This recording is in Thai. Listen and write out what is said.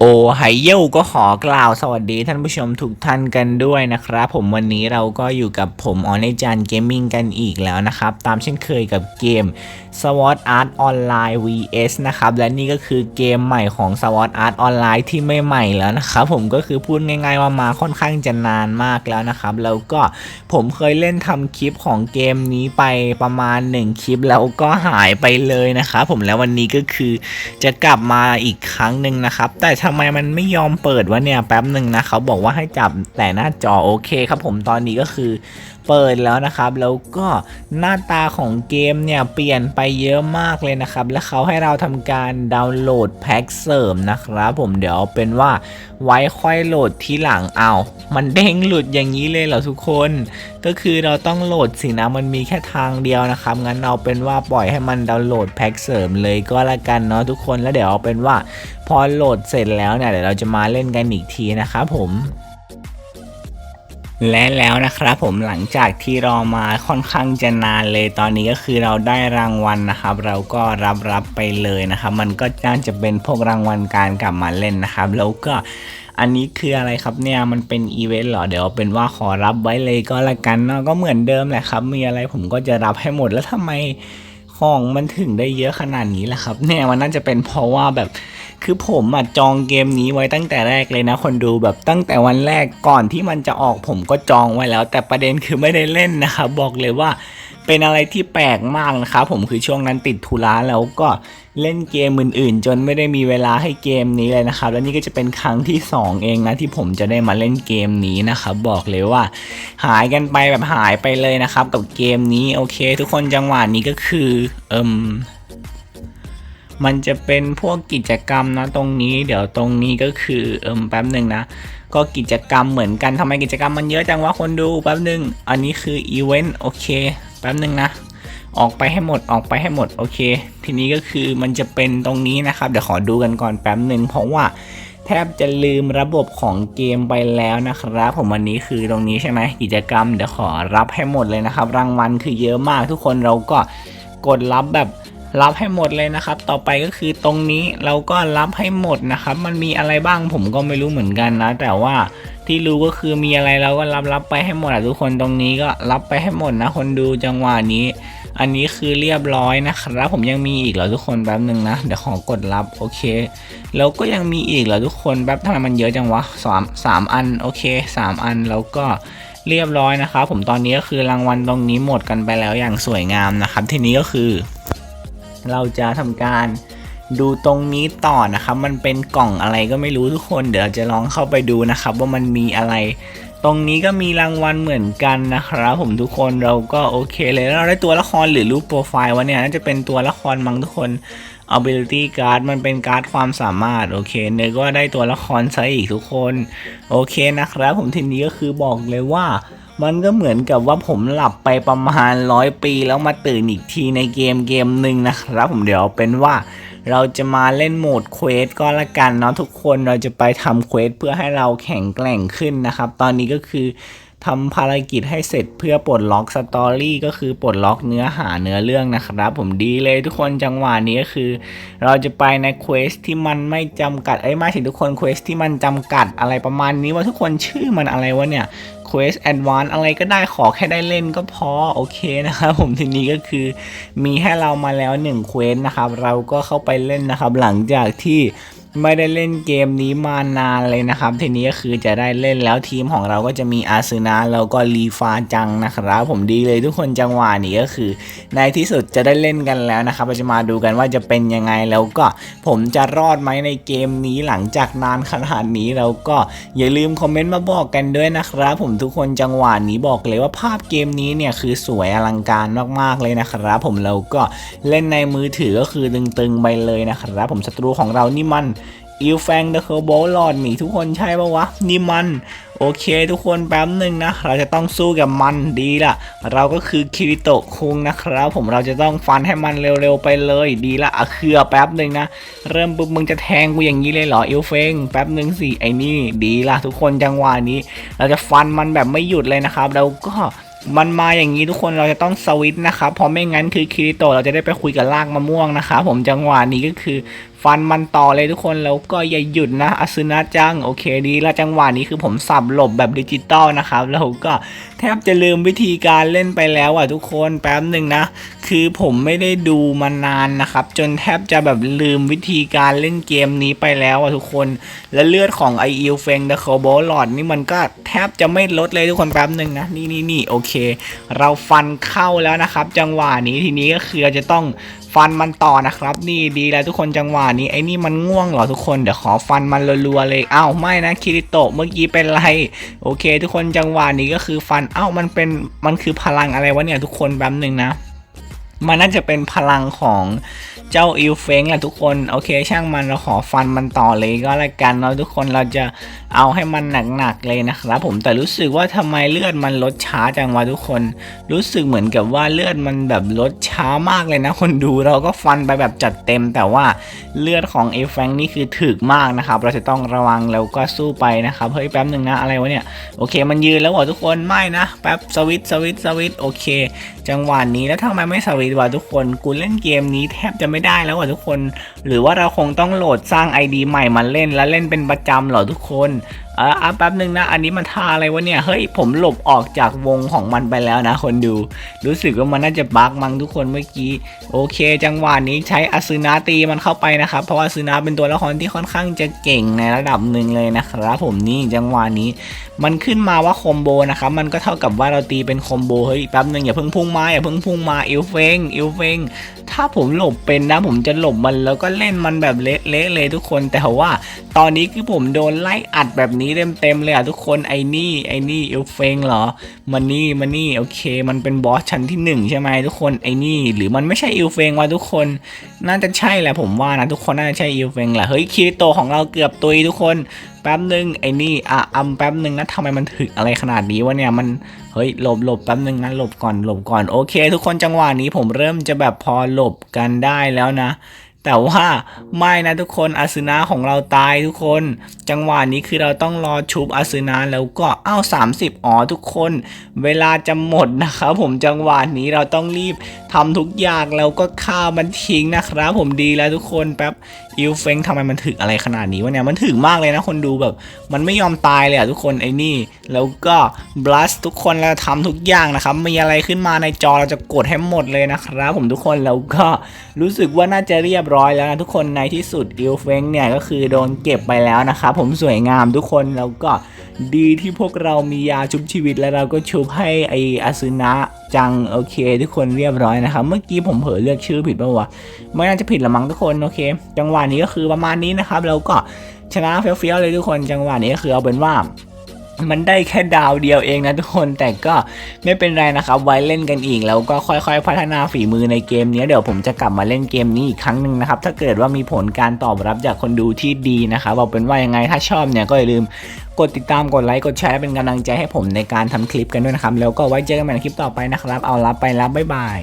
โอไฮโยก็ขอกล่าวสวัสดีท่านผู้ชมทุกท่านกันด้วยนะครับ ผมวันนี้เราก็อยู่กับผมออเนจันเกมมิ่งกันอีกแล้วนะครับ ตามเช่นเคยกับเกม SWOT Art Online vs นะครับ และนี่ก็คือเกมใหม่ของ SWOT Art Online ที่ไม่ใหม่แล้วนะครับผมก็คือพูดง่ายๆว่ามาค่อนข้างจะนานมากแล้วนะครับ แล้วก็ผมเคยเล่นทำคลิปของเกมนี้ไปประมาณ 1 คลิปแล้วก็หายไปเลยนะครับผมแล้ววันนี้ก็คือจะกลับมาอีกครั้งหนึ่งนะครับแต่ทำไมมันไม่ยอมเปิดวะเนี่ยแป๊บหนึ่งนะเขาบอกว่าให้จับแต่หน้าจอโอเคครับผมตอนนี้ก็คือเปิดแล้วนะครับ แล้วก็หน้าตาของเกมเนี่ยเปลี่ยนไปเยอะมากเลยนะครับ และเขาให้เราทำการดาวน์โหลดแพ็กเสริมนะครับ ผมเดี๋ยวเอาเป็นว่าไว้ค่อยโหลดทีหลังเอามันเด้งหลุดอย่างนี้เลยเหรอทุกคน ก็คือเราต้องโหลดสินะมันมีแค่ทางเดียวนะครับงั้นเอาเป็นว่าปล่อยให้มันดาวน์โหลดแพ็กเสริมเลยก็แล้วกันเนาะทุกคนแล้วเดี๋ยวเอาเป็นว่าพอโหลดเสร็จแล้วเนี่ยเดี๋ยวเราจะมาเล่นกันอีกทีนะครับผม และแล้วนะครับผมหลังจากที่รอมาค่อนข้างจะนานเลยตอนนี้ก็คือเราได้รางวัลนะครับ เราก็รับรับไปเลยนะครับ มันก็น่าจะเป็นพวกรางวัลการกลับมาเล่นนะครับ แล้วก็อันนี้คืออะไรครับเนี่ยมันเป็นอีเวนต์เหรอเดี๋ยวเป็นว่าขอรับไว้เลยก็แล้วกันเนาะก็เหมือนเดิมแหละครับ มีอะไรผมก็จะรับให้หมดแล้วทำไมของมันถึงได้เยอะขนาดนี้ล่ะครับเนี่ยมันน่าจะเป็นเพราะว่าแบบ คือผมอะจองเกมนี้ไว้ตั้งแต่แรกเลยนะคนดูแบบตั้งแต่วันแรกก่อนที่มันจะออกผมก็จองไว้แล้ว แต่ประเด็นคือไม่ได้เล่นนะครับบอกเลยว่าเป็นอะไรที่แปลกมากนะครับผมคือช่วงนั้นติดธุระแล้วก็เล่นเกมอื่นๆ จนไม่ได้มีเวลาให้เกมนี้เลยนะครับ แล้วนี่ก็จะเป็นครั้งที่ 2 เองนะที่ผมจะได้มาเล่นเกมนี้นะครับบอกเลยว่า หายกันไปแบบหายไปเลยนะครับกับเกมนี้โอเค ทุกคนจังหวะนี้ก็คือเอิม มันจะเป็นพวกกิจกรรมนะตรงนี้ เดี๋ยวตรงนี้ก็คือเอิมแป๊บหนึ่งนะ ก็กิจกรรมเหมือนกันทำไมกิจกรรมมันเยอะจังวะคนดูแป๊บหนึ่งอันนี้คืออีเวนต์โอเคแป๊บหนึ่งนะ ออกไปให้หมดออกไปให้หมดโอเค ทีนี้ก็คือมันจะเป็นตรงนี้นะครับ เดี๋ยวขอดูกันก่อนแป๊บหนึ่งเพราะว่าแทบจะลืมระบบของเกมไปแล้วนะครับ ผมวันนี้คือตรงนี้ใช่ไหมกิจกรรมเดี๋ยวขอรับให้หมดเลยนะครับ รางวัลคือเยอะมากทุกคนเราก็กดรับแบบ รับให้หมดเลยนะครับ ต่อไปก็คือตรงนี้เราก็รับให้หมดนะครับ มันมีอะไรบ้างผมก็ไม่รู้เหมือนกันนะ แต่ว่าที่รู้ก็คือมีอะไรเราก็รับรับไปให้หมดอะทุกคนตรงนี้ก็รับไปให้หมดนะ คนดูจังหวะนี้ อันนี้คือเรียบร้อยนะครับ ผมยังมีอีกเหรอทุกคนแป๊บหนึ่งนะเดี๋ยวขอกดรับโอเค แล้วก็ยังมีอีกเหรอทุกคนแป๊บทำไมมันเยอะจังวะสามสามอันโอเคสามอันแล้วก็เรียบร้อยนะครับผมตอนนี้ก็คือรางวัลตรงนี้หมดกันไปแล้วอย่างสวยงามนะครับ ทีนี้ก็คือ เราจะทำการดูตรงนี้ต่อนะครับ มันเป็นกล่องอะไรก็ไม่รู้ทุกคน เดี๋ยวเราจะลองเข้าไปดูนะครับ ว่ามันมีอะไร ตรงนี้ก็มีรางวัลเหมือนกันนะครับ ผมทุกคนเราก็โอเคเลยแล้วเราได้ตัวละครหรือรูปโปรไฟล์วะเนี่ยน่าจะเป็นตัวละครมั้งทุกคน ability card มันเป็นการ์ดความสามารถ โอเคเนยก็ได้ตัวละครซะอีกทุกคน โอเคนะครับ ผมทีนี้ก็คือบอกเลยว่า มันก็เหมือนกับว่าผมหลับไปประมาณร้อยปี แล้วมาตื่นอีกทีในเกมเกมหนึ่งนะครับผมเดี๋ยวเป็นว่าเราจะมาเล่นโหมดเควสก็แล้วกันเนาะทุกคนเราจะไปทำเควสเพื่อให้เราแข็งแกร่งขึ้นนะครับ ตอนนี้ก็คือทำภารกิจให้เสร็จเพื่อปลดล็อกสตอรี่ก็คือปลดล็อกเนื้อหาเนื้อเรื่องนะครับ ผมดีเลยทุกคนจังหวะนี้ก็คือ เราจะไปในเควสที่มันไม่จำกัดเอ้ไม่ถึงทุกคนเควสที่มันจำกัดอะไรประมาณนี้ว่าทุกคนชื่อมันอะไรวะเนี่ย Quest Advance อะไรก็ได้ขอแค่ได้เล่นก็พอโอเคนะครับผมทีนี้ก็คือมีให้เรามาแล้ว1 Quest นะครับเราก็เข้าไปเล่นนะครับหลังจากที่ ไม่ได้เล่นเกมนี้มานานเลยนะครับ ทีนี้ก็คือจะได้เล่นแล้วทีมของเราก็จะมีอาซึนะแล้วก็ลีฟาจังนะครับ ผมดีเลยทุกคนจังหวะนี้ก็คือ ในที่สุดจะได้เล่นกันแล้วนะครับเราจะมาดูกันว่าจะเป็นยังไงแล้วก็ผมจะรอดไหมในเกมนี้หลังจากนานขนาดนี้แล้วก็อย่าลืมคอมเมนต์มาบอกกันด้วยนะครับ ผมทุกคนจังหวะนี้บอกเลยว่าภาพเกมนี้เนี่ยคือสวยอลังการมากๆเลยนะครับ ผมแล้วก็เล่นในมือถือก็คือตึงๆไปเลยนะครับ ผมศัตรูของเรานี่มัน อิลแฟงเดอะเคอร์โบลอดหนีทุกคนใช่ปะวะ นี่มัน โอเคทุกคนแป๊บหนึ่งนะ เราจะต้องสู้กับมันดีละ เราก็คือคิริโตะคุงนะครับ ผมเราจะต้องฟันให้มันเร็วๆไปเลยดีละอะเครือแป๊บหนึ่งนะ เริ่มปุ๊บมึงจะแทงกูอย่างนี้เลยเหรออิลเฟงแป๊บหนึ่งสิไอ้นี่ดีละทุกคนจังหวะนี้ เราจะฟันมันแบบไม่หยุดเลยนะครับแล้วก็มันมาอย่างนี้ทุกคนเราจะต้องสวิตช์นะครับเพราะไม่งั้นคือคิริโตเราจะได้ไปคุยกับลากมะม่วงนะครับผมจังหวะนี้ก็คือ ฟันมันต่อเลยทุกคนแล้วก็อย่าหยุดนะอาซึนะจังโอเคดีล้วจังหวะนี้คือผมสับหลบแบบดิจิตอลนะครับแล้วก็แทบจะลืมวิธีการเล่นไปแล้วอะทุกคนแป๊บหนึ่งนะ คือผมไม่ได้ดูมานานนะครับ จนแทบจะแบบลืมวิธีการเล่นเกมนี้ไปแล้วอะทุกคน และเลือดของไออิลเฟงเดอะโคโบลอดนี่มันก็แทบจะไม่ลดเลยทุกคนแป๊บหนึ่งนะนี่นี่นี่โอเค เราฟันเข้าแล้วนะครับ จังหวะนี้ทีนี้ก็คือจะต้อง ฟันมันต่อนะครับ นี่ดีแล้วทุกคนจังหวะนี้ไอ้นี่มันง่วงเหรอทุกคนเดี๋ยวขอฟันมันรัวๆเลยอ้าวไม่นะคิริโตะเมื่อกี้เป็นไรโอเค ทุกคนจังหวะนี้ก็คือฟันเอ้ามันเป็นมันคือพลังอะไรวะเนี่ยทุกคนแป๊บหนึ่งนะ มันน่าจะเป็นพลังของ เจ้าอิลเฟงแหละทุกคนโอเคช่างมันเราขอฟันมันต่อเลยก็แล้วกันเนาะทุกคนเราจะเอาให้มันหนักๆเลยนะครับผมแต่รู้สึกว่าทำไมเลือดมันลดช้าจังวะทุกคน รู้สึกเหมือนกับว่าเลือดมันแบบลดช้ามากเลยนะ คนดูเราก็ฟันไปแบบจัดเต็ม แต่ว่าเลือดของเอลเฟงนี่คือถึกมากนะครับ เราจะต้องระวังแล้วก็สู้ไปนะครับเฮ้ยแป๊บหนึ่งนะอะไรวะเนี่ยโอเคมันยืนแล้วเหรอทุกคนไม่นะแป๊บสวิตสวิตสวิตโอเค จังหวะนี้แล้วทำไมไม่สวิตวะทุกคนกูเล่นเกมนี้แทบจะไม่ได้แล้วว่ะทุกคน หรือว่าเราคงต้องโหลดสร้าง ID ใหม่มาเล่นแล้วเล่นเป็นประจำเหรอทุกคน อะอะแป๊บหนึ่งนะ อันนี้มันทาอะไรวะเนี่ย เฮ้ย ผมหลบออกจากวงของมันไปแล้วนะ คนดู รู้สึกว่ามันน่าจะบั๊กมั้งทุกคนเมื่อกี้ โอเค จังหวะนี้ใช้อซึนาตีมันเข้าไปนะครับ เพราะว่าอซึนาเป็นตัวละครที่ค่อนข้างจะเก่งในระดับหนึ่งเลยนะครับผมนี่จังหวะนี้ มันขึ้นมาว่าคอมโบนะครับ มันก็เท่ากับว่าเราตีเป็นคอมโบ เฮ้ย แป๊บหนึ่งอย่าเพิ่งพุ่งมา อย่าเพิ่งพุ่งมาอิลเฟงอิลเฟงถ้าผมหลบเป็นนะ ผมจะหลบมันแล้วก็เล่นมันแบบเละๆเลยทุกคน แต่ว่า ตอนนี้คือผมโดนไล่อัดแบบนี้เต็มๆเลยอะทุกคนไอ้นี่ไอ้นี่เอลเฟงเหรอมันนี่มันนี่โอเค มันเป็นบอสชั้นที่หนึ่งใช่ไหมทุกคนไอ้นี่ หรือมันไม่ใช่อิลเฟงวะทุกคน น่าจะใช่แหละผมว่านะทุกคนน่าจะใช่อิลเฟงแหละเฮ้ยคริโตของเราเกือบตุยทุกคนแป๊บหนึ่งไอ้นี่อะอำแป๊บหนึ่งนะทำไมมันถึกอะไรขนาดนี้วะเนี่ยมันเฮ้ยหลบหลบแป๊บหนึ่งนะหลบก่อนหลบก่อนโอเค ทุกคนจังหวะนี้ผมเริ่มจะแบบพอหลบกันได้แล้วนะ แต่ว่าไม่นะทุกคนอาซึนะของเราตายทุกคน จังหวะนี้คือเราต้องรอชุบอาซึนะแล้วก็อ้าว30 อ๋อทุกคน เวลาจะหมดนะครับผมจังหวะนี้เราต้องรีบทำทุกอย่างแล้วก็ฆ่ามันทิ้งนะครับผมดีแล้วทุกคนแป๊บ อิลเฟงทำไมมันถึกอะไรขนาดนี้วะเนี่ย มันถึกมากเลยนะคนดูแบบ มันไม่ยอมตายเลยอะทุกคนไอ้นี่ แล้วก็บลัสทุกคนเราทำทุกอย่างนะครับ มีอะไรขึ้นมาในจอเราจะกดให้หมดเลยนะครับ ผมทุกคนแล้วก็รู้สึกว่าน่าจะเรียบร้อยแล้วนะทุกคนในที่สุดอิลเฟงเนี่ยก็คือโดนเก็บไปแล้วนะครับผมสวยงามทุกคนแล้วก็ ดีที่พวกเรามียาชุบชีวิตแล้วเราก็ชุบให้ไออาซึนะจังโอเค ทุกคนเรียบร้อยนะครับ เมื่อกี้ผมเผลอเลือกชื่อผิดป่าวะไม่น่าจะผิดละมั้งทุกคนโอเค จังหวะนี้ก็คือประมาณนี้นะครับแล้วก็ชนะเฟี้ยวๆเลยทุกคนจังหวะนี้ก็คือเอาเป็นว่า มันได้แค่ดาวเดียวเองนะทุกคนแต่ก็ไม่เป็นไรนะครับ ไว้เล่นกันอีก แล้วก็ค่อยๆ พัฒนาฝีมือในเกมนี้เดี๋ยวผมจะกลับมาเล่นเกมนี้อีกครั้งหนึ่งนะครับ ถ้าเกิดว่ามีผลการตอบรับจากคนดูที่ดีนะครับเอาเป็นว่ายังไงถ้าชอบเนี่ยก็อย่าลืมกดติดตามกดไลค์กดแชร์เป็นกำลังใจให้ผมในการทำคลิปกันด้วยนะครับ แล้วก็ไว้เจอกันใหม่ในคลิปต่อไปนะครับ เอาละไปแล้วบ๊ายบาย